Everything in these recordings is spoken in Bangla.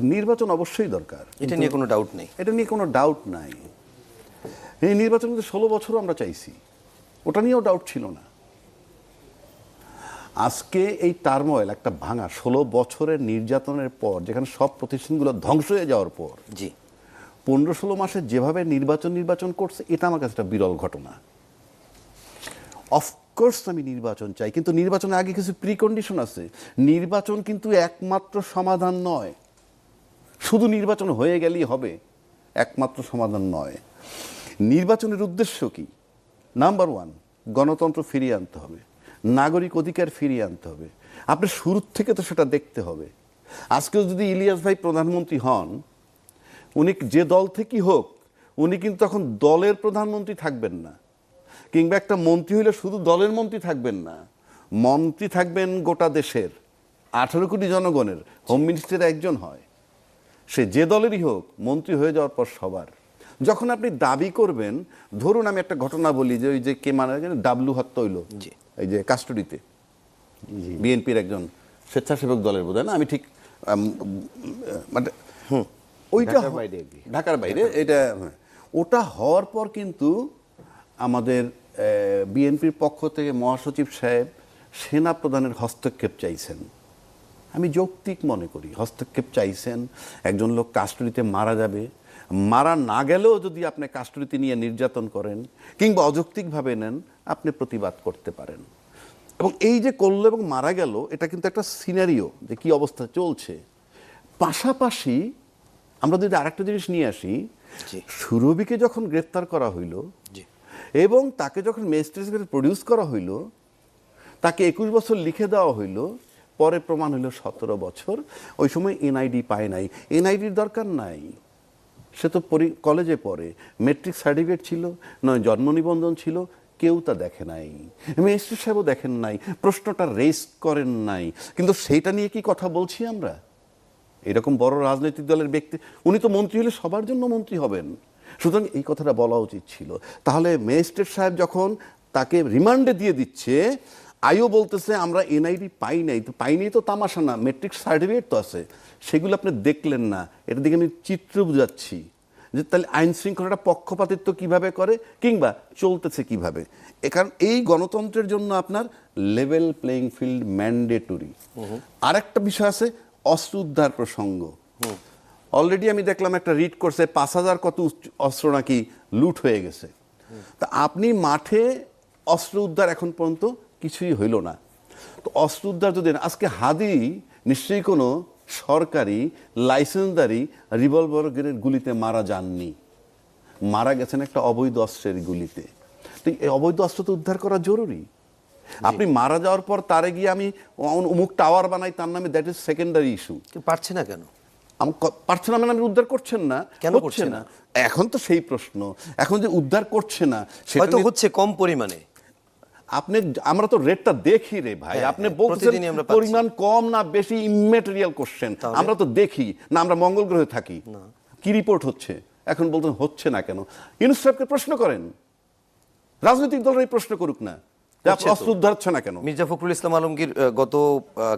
নির্বাচন অবশ্যই দরকার। এটা নিয়ে কোনো ডাউট নেই। এটা নিয়ে কোনো ডাউট নাই। এই নির্বাচন কিন্তু ষোলো বছরও আমরা চাইছি। ওটা নিয়েও ডাউট ছিল না। আজকে এই টার্ময়েল একটা ভাঙা ষোলো বছরের নির্যাতনের পর যেখানে সব প্রতিষ্ঠানগুলো ধ্বংস হয়ে যাওয়ার পর জি। পনেরো ষোলো মাসে যেভাবে নির্বাচন নির্বাচন করছে এটা আমার কাছে একটা বিরল ঘটনা। অফকোর্স আমি নির্বাচন চাই কিন্তু নির্বাচনের আগে কিছু প্রিকন্ডিশন আছে। নির্বাচন কিন্তু একমাত্র সমাধান নয়। শুধু নির্বাচন হয়ে গেলেই হবে, একমাত্র সমাধান নয়। নির্বাচনের উদ্দেশ্য কি? নাম্বার ওয়ান গণতন্ত্র ফিরিয়ে আনতে হবে, নাগরিক অধিকার ফিরিয়ে আনতে হবে। আপনি শুরুর থেকে তো সেটা দেখতে হবে। আজকেও যদি ইলিয়াস ভাই প্রধানমন্ত্রী হন, উনি যে দল থেকেই হোক, উনি কিন্তু তখন দলের প্রধানমন্ত্রী থাকবেন না। কিংবা একটা মন্ত্রী হইলে শুধু দলের মন্ত্রী থাকবেন না, মন্ত্রী থাকবেন গোটা দেশের, আঠারো কোটি জনগণের হোম মিনিস্টার একজন হয়। সে যে দলেরই হোক মন্ত্রী হয়ে যাওয়ার পর সবার। যখন আপনি দাবি করবেন ধরুন আমি একটা ঘটনা বলি যে ওই যে কে মারা গেল ডাবলু হত্যা হইল। এই যে কাস্টডিতে বিএনপির একজন স্বেচ্ছাসেবক দলের বোধ না? আমি ঠিক মানে ওইটা ঢাকার বাইরে ঢাকার বাইরে এটা হ্যাঁ। ওটা হওয়ার পর কিন্তু আমাদের বিএনপির পক্ষ থেকে মহাসচিব সাহেব সেনা প্রধানের হস্তক্ষেপ চাইছেন। আমি যৌক্তিক মনে করি। হস্তক্ষেপ চাইছেন একজন লোক কাস্টডিতে মারা যাবে। মারা না গেলেও যদি আপনি কাস্টডিতে নিয়ে নির্যাতন করেন কিংবা অযৌক্তিকভাবে নেন আপনি প্রতিবাদ করতে পারেন। এবং এই যে করল এবং মারা গেল এটা কিন্তু একটা সিনারিও যে কি অবস্থা চলছে। পাশাপাশি আমরা যদি আরেকটা জিনিস নিয়ে আসি। সুরভিকে যখন গ্রেফতার করা হইল এবং তাকে যখন ম্যাজিস্ট্রেট প্রডিউস করা হইল তাকে একুশ বছর লিখে দেওয়া হইল পরে প্রমাণ হইল সতেরো বছর। ওই সময় এনআইডি পায় নাই। এনআইডির দরকার নাই। সে তো পরি, কলেজে পড়ে। মেট্রিক সার্টিফিকেট ছিল, নয় জন্ম নিবন্ধন ছিল, কেউ তা দেখে নাই। ম্যাজিস্ট্রেট সাহেবও দেখেন নাই, প্রশ্নটা রেস করেন নাই। কিন্তু সেইটা নিয়ে কি কথা বলছি আমরা? এরকম বড় রাজনৈতিক দলের ব্যক্তি, উনি তো মন্ত্রী হলে সবার জন্য মন্ত্রী হবেন। সুতরাং এই কথাটা বলা উচিত ছিল। তাহলে ম্যাজিস্ট্রেট সাহেব যখন তাকে রিমান্ডে দিয়ে দিচ্ছে আইও বলতেছে, আমরা এনআইডি পাই নাই। তো পাইনি তো তামাশা না, মেট্রিক সার্টিফিকেট তো আছে। সেগুলো আপনি দেখলেন না। এটা দিকে আমি চিত্র বুঝাচ্ছি যে তাহলে আইন শৃঙ্খলাটা পক্ষপাতিত্ব কীভাবে করে কিংবা চলতেছে কীভাবে। কারণ এই গণতন্ত্রের জন্য আপনার লেভেল প্লেইং ফিল্ড ম্যান্ডেটরি আরেকটা বিষয় আছে, অস্ত্র উদ্ধার প্রসঙ্গ। অলরেডি আমি দেখলাম একটা রিড করছে, পাঁচ হাজার কত অস্ত্র নাকি লুট হয়ে গেছে। তা আপনি মাঠে অস্ত্র উদ্ধার এখন পর্যন্ত কিছুই হইল না। তো অস্ত্র উদ্ধার যদি আজকে হাদি নিশ্চয়ই কোনো সরকারি লাইসেন্সদারি রিভলভারের গুলিতে মারা যাননি। মারা গেছেন একটা অবৈধ অস্ত্রের গুলিতে। তো এই অবৈধ অস্ত্র তো উদ্ধার করা জরুরি। আপনি মারা যাওয়ার পর তারে গিয়ে আমি অমুক টাওয়ার বানাই তার নামে দ্যাট ইজ সেকেন্ডারি ইস্যু পারছে না কেন? আমি পারছে না মানে আমি উদ্ধার করছেন না। কেন হচ্ছে করছে না? এখন তো সেই প্রশ্ন। এখন যে উদ্ধার করছে না সেটা হচ্ছে কম পরিমাণে। আপনি আমরা তো রেটটা দেখি রে ভাই। হ্যাঁ, আপনি হ্যাঁ, বলছেন। পরিমাণ কম না বেশি ইমেটেরিয়াল কোশ্চেন আমরা তো দেখি না আমরা মঙ্গল গ্রহে থাকি। কি রিপোর্ট হচ্ছে? এখন বলতেন হচ্ছে না কেন? ইউনুস সাহেবকে প্রশ্ন করেন। রাজনৈতিক দলের এই প্রশ্ন করুক না। অস্ত্র উদ্ধার হচ্ছে না কেন? মির্জা ফখরুল ইসলাম আলমগীর গত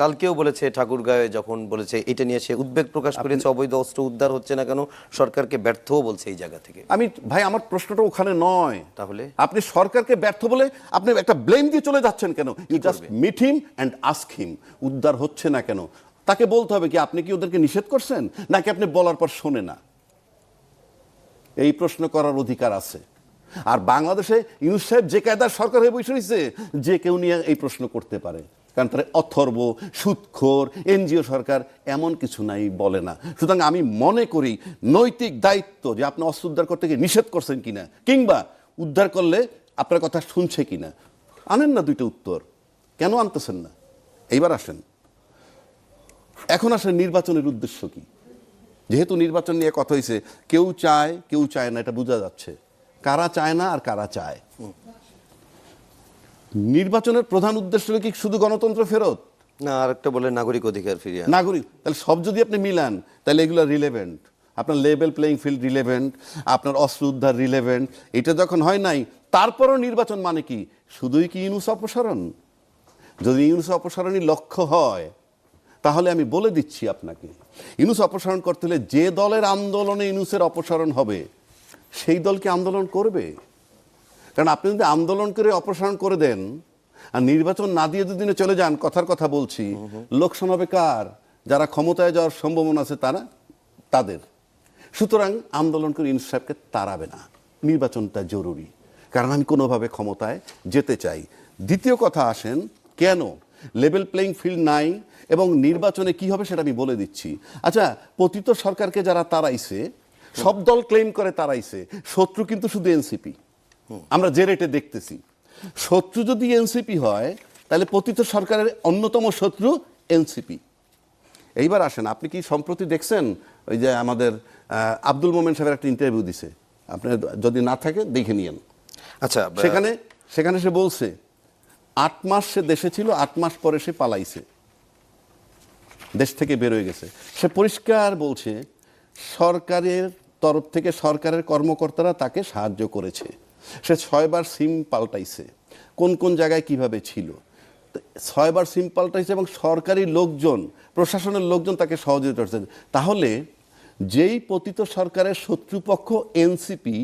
কালকেও বলেছে ঠাকুরগাঁয়ে যখন বলেছে এটা নিয়ে সে উদ্বেগ প্রকাশ করেছে অবৈধ অস্ত্র উদ্ধার হচ্ছে না কেন সরকারকে ব্যর্থও বলছে এই জায়গা থেকে। আমি ভাই আমার প্রশ্নটা ওখানে নয়। তাহলে? আপনি সরকারকে ব্যর্থ বলে আপনি একটা ব্লেম দিয়ে চলে যাচ্ছেন কেন? You just meet him and ask him উদ্ধার হচ্ছে না কেন? তাকে বলতে হবে কি আপনি কি ওদেরকে নিষেধ করছেন? নাকি আপনি বলার পর শোনে না? এই প্রশ্ন করার অধিকার আছে। আর বাংলাদেশে ইউনুস যে কায়দার সরকার হয়ে বসে রয়েছে, যে কেউ নিয়ে এই প্রশ্ন করতে পারে। কারণ তারা অথর্ব, সুৎখোর, এনজিও সরকার এমন কিছু নাই বলে না। সুতরাং আমি মনে করি নৈতিক দায়িত্ব যে আপনি অস্ত্র উদ্ধার করতে গিয়ে নিষেধ করছেন কিনা, কিংবা উদ্ধার করলে আপনার কথা শুনছে কিনা, আনেন না দুইটা উত্তর। কেন আনতেছেন না? এইবার আসেন। এখন আসেন নির্বাচনের উদ্দেশ্য কি? যেহেতু নির্বাচন নিয়ে কথা হয়েছে কেউ চায় কেউ চায় না, এটা বোঝা যাচ্ছে। কারা চায় না আর কারা চায়। নির্বাচনের প্রধান উদ্দেশ্য হলো কি শুধু গণতন্ত্র ফেরত? না আরেকটা বলে নাগরিক অধিকার ফিরিয়ে নাগরিক তাহলে সব যদি আপনি মিলান তাহলে এগুলো রিলেভেন্ট আপনার লেভেল প্লেইং ফিল্ড রিলেভেন্ট আপনার অস্ত্র উদ্ধার রিলেভেন্ট এটা যখন হয় নাই তারপরও নির্বাচন মানে কি? শুধুই কি ইউনুস অপসারণ? যদি ইউনুস অপসারণই লক্ষ্য হয় তাহলে আমি বলে দিচ্ছি আপনাকে ইনুস অপসারণ করতে হলে যে দলের আন্দোলনে ইনুসের অপসারণ হবে সেই দলকে আন্দোলন করবে? কারণ আপনি যদি আন্দোলন করে অপসারণ করে দেন, আর নির্বাচন না দিয়ে দুদিনে চলে যান, কথার কথা বলছি লোকসান হবে কার? যারা ক্ষমতায় যাওয়ার সম্ভাবনা আছে তারা, তাদের। সুতরাং আন্দোলন করে ইউনুস সাহেবকে তাড়াবে না। নির্বাচনটা জরুরি। কারণ আমি কোনোভাবে ক্ষমতায় যেতে চাই। দ্বিতীয় কথা আসেন, কেন? লেভেল প্লেইং ফিল্ড নাই, এবং নির্বাচনে কি হবে সেটা আমি বলে দিচ্ছি। আচ্ছা পতিত সরকারকে যারা তাড়াইছে সব দল ক্লেম করে তাড়াইছে শত্রু কিন্তু শুধু এনসিপি আমরা যে রেটে দেখতেছি। শত্রু যদি এনসিপি হয় তাহলে পতিত সরকারের অন্যতম শত্রু এনসিপি এইবার আসেন আপনি কি সম্প্রতি দেখছেন? ওই যে আমাদের আব্দুল মোমেন সাহেবের একটা ইন্টারভিউ দিছে। আপনি যদি না থাকে দেখে নিয়েন। আচ্ছা সেখানে সেখানে সে বলছে আট মাস সে দেশে ছিল আট মাস পরে সে পালাইছে। দেশ থেকে বেরোয় গেছে। সে পরিষ্কার বলছে সরকারের তরফ থেকে সরকারের কর্মকর্তারা তাকে সাহায্য করেছে। সে ছয়বার সিম পাল্টাইছে। কোন কোন জায়গায় কীভাবে ছিল? ছয়বার সিম পাল্টাইছে এবং সরকারি লোকজন, প্রশাসনের লোকজন তাকে সহযোগিতা করছে তাহলে যেই পতিত সরকারের শত্রুপক্ষ এনসিপি,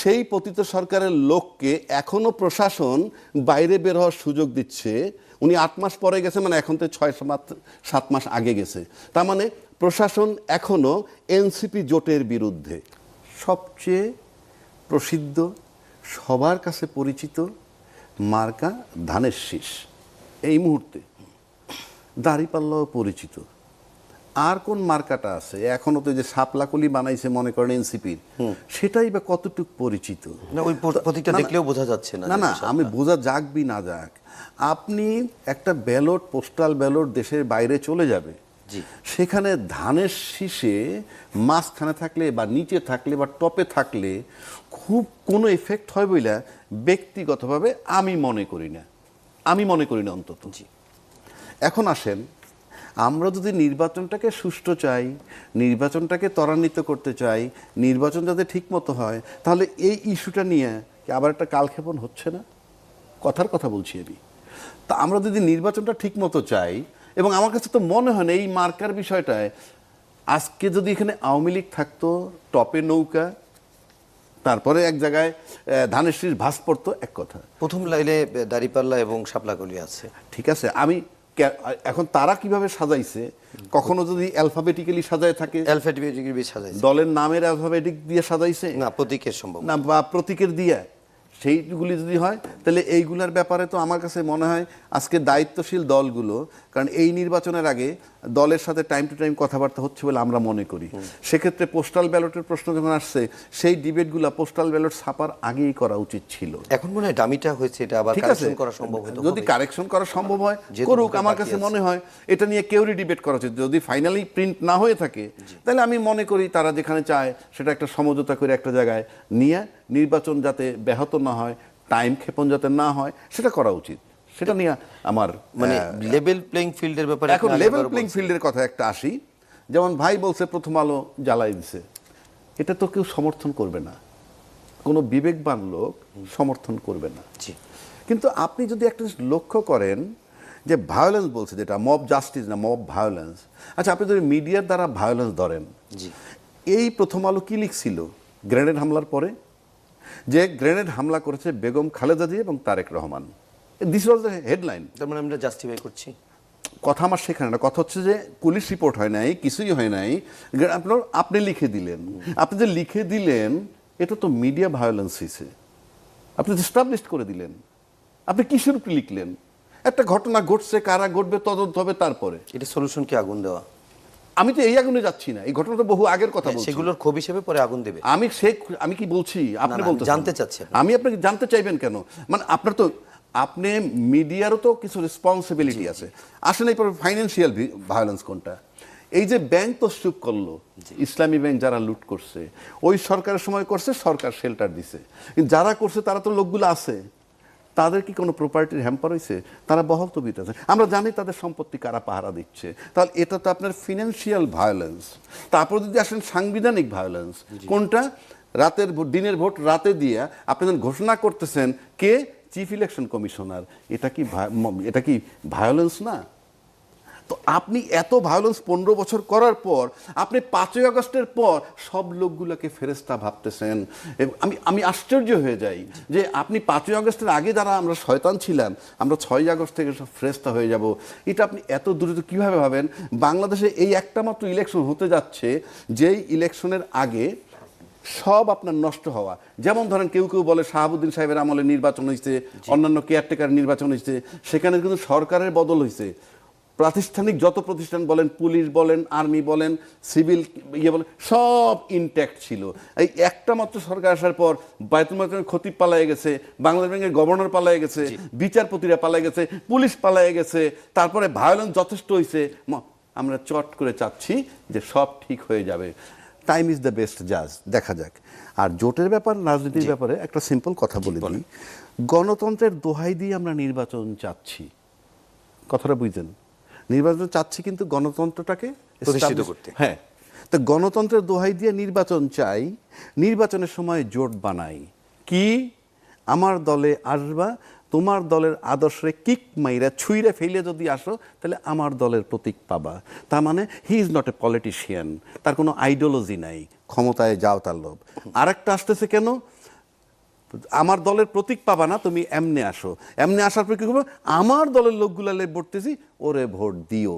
সেই পতিত সরকারের লোককে এখনও প্রশাসন বাইরে বের হওয়ার সুযোগ দিচ্ছে। উনি আট মাস পরে গেছে মানে এখন তো ছয় সাত মাস আগে গেছে। তার মানে প্রশাসন এখনও এনসিপি জোটের বিরুদ্ধে। সবচেয়ে প্রসিদ্ধ সবার কাছে পরিচিত মার্কা ধানের শীষ। এই মুহূর্তে দাঁড়িপাল্লাও পরিচিত। আর কোন মার্কাটা আছে? এখনও তো যে সাপলাকলি বানাইছে মনে করেন এনসিপির সেটাই বা কতটুক পরিচিত? না ওই প্রতীকটা। দেখলেও বোঝা যাচ্ছে না না না আমি বোঝা যাক বি না যাক। আপনি একটা ব্যালট পোস্টাল ব্যালট দেশের বাইরে চলে যাবে। সেখানে ধানের শীষে মাঝখানে থাকলে বা নিচে থাকলে বা টপে থাকলে খুব কোনো এফেক্ট হয় বইলা ব্যক্তিগতভাবে আমি মনে করি না। আমি মনে করি না অন্তত। জি। এখন আসেন আমরা যদি নির্বাচনটাকে সুষ্ঠু চাই নির্বাচনটাকে ত্বরান্বিত করতে চাই নির্বাচন যাতে ঠিকমতো হয় তাহলে এই ইস্যুটা নিয়ে কি আবার একটা কালক্ষেপণ হচ্ছে না? কথার কথা বলছি আমি। তা আমরা যদি নির্বাচনটা ঠিকমতো চাই এবং আমার কাছে তো মনে হয় না এই মার্কার বিষয়টায় আজকে যদি এখানে আওয়ামী লীগ থাকতো টপে নৌকা তারপরে এক জায়গায় ধানের শীষ ভাস পড়তো এক কথা। প্রথম লাইনে দাড়িপাল্লা এবং শাপলাকলি আছে। ঠিক আছে আমি এখন তারা কীভাবে সাজাইছে? কখনো যদি অ্যালফাবেটিক্যালি সাজায় থাকে? অ্যালফাবেটিক সাজাইছে। দলের নামের অ্যালফাবেটিক দিয়ে সাজাইছে? না প্রতীকের সম্ভব না বা প্রতীকের দিয়ে। সেইগুলি যদি হয় তাহলে এইগুলার ব্যাপারে তো আমার কাছে মনে হয় আজকে দায়িত্বশীল দলগুলো কারণ এই নির্বাচনের আগে দলের সাথে টাইম টু টাইম কথাবার্তা হচ্ছে বলে আমরা মনে করি। সেক্ষেত্রে পোস্টাল ব্যালটের প্রশ্ন যখন আসছে সেই ডিবেটগুলো পোস্টাল ব্যালট ছাপার আগেই করা উচিত ছিল। এখন মনে হয় ডামিটা হয়েছে এটা আবার ঠিক আছে? কারেকশন করা সম্ভব যদি কারেকশন করা সম্ভব হয় করুক আমার কাছে মনে হয় এটা নিয়ে কেউরই ডিবেট করা উচিত। যদি ফাইনালি প্রিন্ট না হয়ে থাকে তাহলে আমি মনে করি তারা যেখানে চায় সেটা একটা সমঝোতা করে একটা জায়গায় নিয়ে নির্বাচন যাতে ব্যাহত না হয় টাইম ক্ষেপণ যাতে না হয় সেটা করা উচিত। সেটা নিয়ে আমার মানে লেভেল প্লেইং ফিল্ডের ব্যাপারে এখন লেভেল প্লেইং ফিল্ডের কথা একটা আসি। যেমন ভাই বলছে প্রথম আলো জ্বালাই দিছে। এটা তো কেউ সমর্থন করবে না। কোনো বিবেকবান লোক সমর্থন করবে না। জি। কিন্তু আপনি যদি একটা লক্ষ্য করেন যে ভায়োলেন্স বলছে যেটা মব জাস্টিস না মব ভায়োলেন্স আচ্ছা আপনি যদি মিডিয়ার দ্বারা ভায়োলেন্স ধরেন জি। এই প্রথম আলো কি লিখছিল? গ্রেনেড হামলার পরে? যে গ্রেনেড হামলা করেছে বেগম খালেদা জিয়া এবং Tarique Rahman. This was the headline তার মানে আমরা জাস্টিফাই করছি। কথা আমার সেখানে না। কথা হচ্ছে যে পুলিশ রিপোর্ট হয় নাই কিছুই হয় নাই। আপনার আপনি লিখে দিলেন। আপনি যে লিখে দিলেন এটা তো মিডিয়া ভায়োলেন্স হয়েছে আপনি এস্টাবলিশ করে দিলেন। আপনি কিসের উপরে লিখলেন? একটা ঘটনা ঘটছে কারা ঘটবে তদন্ত হবে তারপরে। এটা সলিউশন কি আগুন দেওয়া? আমি তো এই আগুনে যাচ্ছি না। এই ঘটনা তো বহু আগের কথা বলছি। সেগুলোর ক্ষোভ হিসেবে পরে আগুন দেবে। আমি সে আমি কি বলছি? আপনি বলতে জানতে চাচ্ছি আপনি। আমি আপনাকে জানতে চাইবেন কেন? মানে আপনার তো আপনি মিডিয়ারও তো কিছু রেসপন্সিবিলিটি আছে। আসলে এই ফাইন্যান্সিয়াল ভায়োলেন্স কোনটা? এই যে ব্যাংক তো তসুপ করল ইসলামী ব্যাংক যারা লুট করছে ওই সরকারের সময় করছে সরকার শেল্টার দিছে। যারা করছে তারা তো লোকগুলো আছে। তাদের কি কোনো প্রপার্টির হ্যাম্পার হয়েছে তারা বহল তো আছে। আমরা জানি তাদের সম্পত্তি কারা পাহারা দিচ্ছে। তাহলে এটা তো আপনার ফিনান্সিয়াল ভায়োলেন্স তারপর যদি আসেন সাংবিধানিক ভায়োলেন্স কোনটা? রাতের দিনের ভোট রাতে দিয়ে আপনি ঘোষণা করতেছেন কে? চিফ ইলেকশন কমিশনার এটা কি এটা কি ভায়োলেন্স না? তো তো আপনি এত ভায়োলেন্স পনেরো বছর করার পর, আপনি পাঁচই আগস্টের পর সব লোকগুলোকে ফেরেস্তা ভাবতেছেন। আমি আমি আশ্চর্য হয়ে যাই যে আপনি পাঁচই আগস্টের আগে যারা আমরা শয়তান ছিলাম, আমরা ছয় আগস্ট থেকে সব ফেরেস্তা হয়ে যাব। এটা আপনি এত দ্রুত কীভাবে ভাবেন? বাংলাদেশে এই একটা মাত্র ইলেকশন হতে যাচ্ছে, যেই ইলেকশনের আগে সব আপনার নষ্ট হওয়া। যেমন ধরেন কেউ কেউ বলে শাহাবুদ্দিন সাহেবের আমলে নির্বাচন হয়েছে অন্যান্য কেয়ারটেকার নির্বাচন হয়েছে সেখানে কিন্তু সরকারের বদল হয়েছে। প্রাতিষ্ঠানিক যত প্রতিষ্ঠান বলেন পুলিশ বলেন আর্মি বলেন সিভিল ইয়ে বলেন সব ইনট্যাক্ট ছিল। এই একটা মাত্র সরকার আসার পর বায়তুল মালের খতিব পালায়ে গেছে বাংলাদেশ ব্যাংকের গভর্নর পালায়ে গেছে বিচারপতিরা পালায়ে গেছে পুলিশ পালায়ে গেছে তারপরে ভায়োলেন্স যথেষ্ট হয়েছে। আমরা চট করে চাচ্ছি যে সব ঠিক হয়ে যাবে। টাইম ইজ দ্য বেস্ট জাজ দেখা যাক। আর জোটের ব্যাপার রাজনীতির ব্যাপারে একটা সিম্পল কথা বলে দিই। গণতন্ত্রের দোহাই দিয়ে আমরা নির্বাচন চাচ্ছি। কথাটা বুঝলেন? নির্বাচন চাচ্ছি কিন্তু গণতন্ত্রটাকে প্রতিষ্ঠিত করতে। হ্যাঁ। তো গণতন্ত্রের দোহাই দিয়ে নির্বাচন চাই নির্বাচনের সময় জোট বানাই। কি? আমার দলে আসবা তোমার দলের আদর্শে কিক মাইরা ছুঁইরা ফেলে যদি আসো, তাহলে আমার দলের প্রতীক পাবা। তার মানে he is not a politician তার কোনো আইডিওলজি নাই, ক্ষমতায় যাও তার লোভ। আরেকটা আসতেছে কেন? আমার দলের প্রতীক পাবা না, তুমি এমনে আসো। এমনি আসার পর কি করব? আমার দলের লোকগুলা ভোটতেছি ওরে ভোট দিও।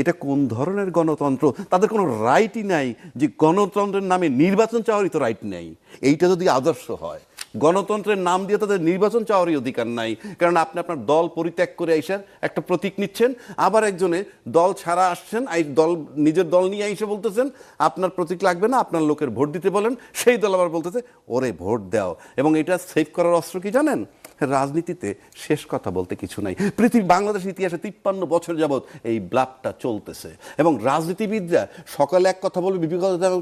এটা কোন ধরনের গণতন্ত্র? তাদের কোনো রাইটই নাই, যে গণতন্ত্রের নামে নির্বাচন চাওয়ারই তো রাইট নেই। এইটা যদি আদর্শ হয় গণতন্ত্রের নাম দিয়ে তাদের নির্বাচন চাওয়ারই অধিকার নাই। কারণ আপনি আপনার দল পরিত্যাগ করে আইসার একটা প্রতীক নিচ্ছেন, আবার একজনে দল ছাড়া আসছেন এই দল, নিজের দল নিয়ে এসে বলতেছেন, আপনার প্রতীক লাগবে না, আপনার লোকের ভোট দিতে বলেন, সেই দল আবার বলতেছে, ওরে ভোট দাও। এবং এটা সেভ করার অস্ত্র কি জানেন? রাজনীতিতে শেষ কথা বলতে কিছু নাই। পৃথিবী, বাংলাদেশ ইতিহাসে তিপ্পান্ন বছর যাবৎ এই ব্লাপটা চলতেছে। এবং রাজনীতিবিদরা সকালে এক কথা বলবে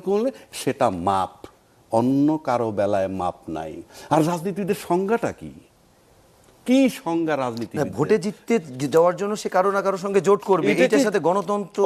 বললে সেটা মাপ। অন্য কারও বেলায় মাপ নাই। আর রাজনীতিবিদের সংজ্ঞাটা কি? কি সংজ্ঞা রাজনীতি ভোটে জিততে যাওয়ার জন্য সে কারও না কারোর সঙ্গে জোট করবে। এটার সাথে গণতন্ত্র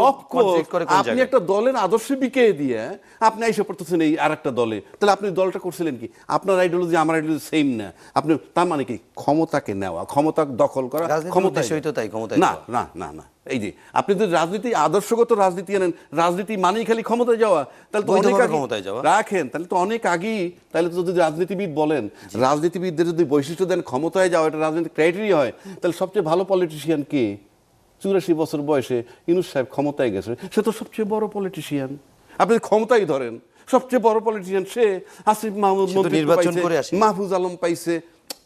করে আপনি একটা দলের আদর্শ বিকে দিয়ে আপনি এসে পড়তেছেন এই আর একটা দলে। তাহলে আপনি দলটা করছিলেন কি? আপনার আইডিওলজি আমার আইডিওলজি সেম না। আপনি তার মানে কি? ক্ষমতাকে নেওয়া ক্ষমতা দখল করা ক্ষমতা ক্ষমতায় উদ্দেশ্যই তো তাই, ক্ষমতায় না না না না। এই যে আপনি যদি রাজনীতি আদর্শগত রাজনীতি আনেন রাজনীতি মানেই খালি ক্ষমতায় যাওয়া তাহলে তো অনেক ক্ষমতায় যাওয়া। রাখেন তাহলে তো অনেক আগেই তাহলে তো যদি রাজনীতিবিদ বলেন রাজনীতিবিদদের যদি বৈশিষ্ট্য দেন ক্ষমতায় যাওয়া এটা রাজনীতি ক্রাইটেরিয়া হয় তাহলে সবচেয়ে ভালো পলিটিশিয়ান কে? চুরাশি বছর বয়সে ইনুস সাহেব ক্ষমতায় গেছে সে তো সবচেয়ে বড় পলিটিশিয়ান আপনি ক্ষমতাই ধরেন সবচেয়ে বড় পলিটিশিয়ান সে আসিফ মাহমুদ মাহফুজ আলম পাইছে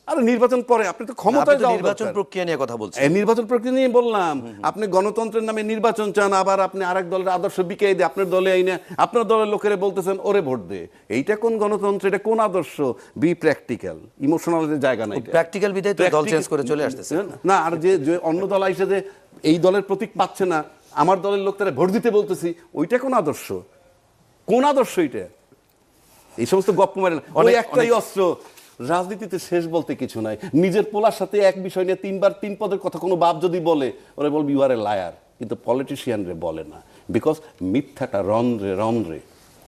আরে নির্বাচন পরে আপনি তো ক্ষমতায় যাওয়া নির্বাচন প্রক্রিয়া নিয়ে কথা বলছেন। এই নির্বাচন প্রক্রিয়া নিয়ে বললাম। আপনি গণতন্ত্রের নামে নির্বাচন চান আবার আপনি আরেক দলের আদর্শ বিকে দিয়ে আপনার দলে আইনে আপনার দলের লোকেরা বলতেছেন ওরে ভোট দে। এইটা কোন গণতন্ত্র? এটা কোন আদর্শ? B practical. ইমোশনাল জায়গা নাই প্র্যাকটিক্যাল বিধায় তো দল চেঞ্জ করে চলে আসতেছে। না আর যে যে অন্য দল আইসে যে এই দলের প্রতীক পাচ্ছে না আমার দলের লোক তারা ভোট দিতে বলতেছি ওইটা কোন আদর্শ? কোন আদর্শ এটা এই সমস্ত গপ্প মারে না। ওই একটাই অস্ত্র রাজনীতিতে শেষ বলতে কিছু নাই। নিজের পোলার সাথে এক বিষয় নিয়ে তিনবার তিন পদের কথা কোনো বাপ যদি বলে, ওরা বলবে ইউ আর এ লায়ার কিন্তু পলিটিশিয়ানরে বলে না। বিকজ মিথ্যাটা রন রে রন্ধ্রে রন্ধ্রে।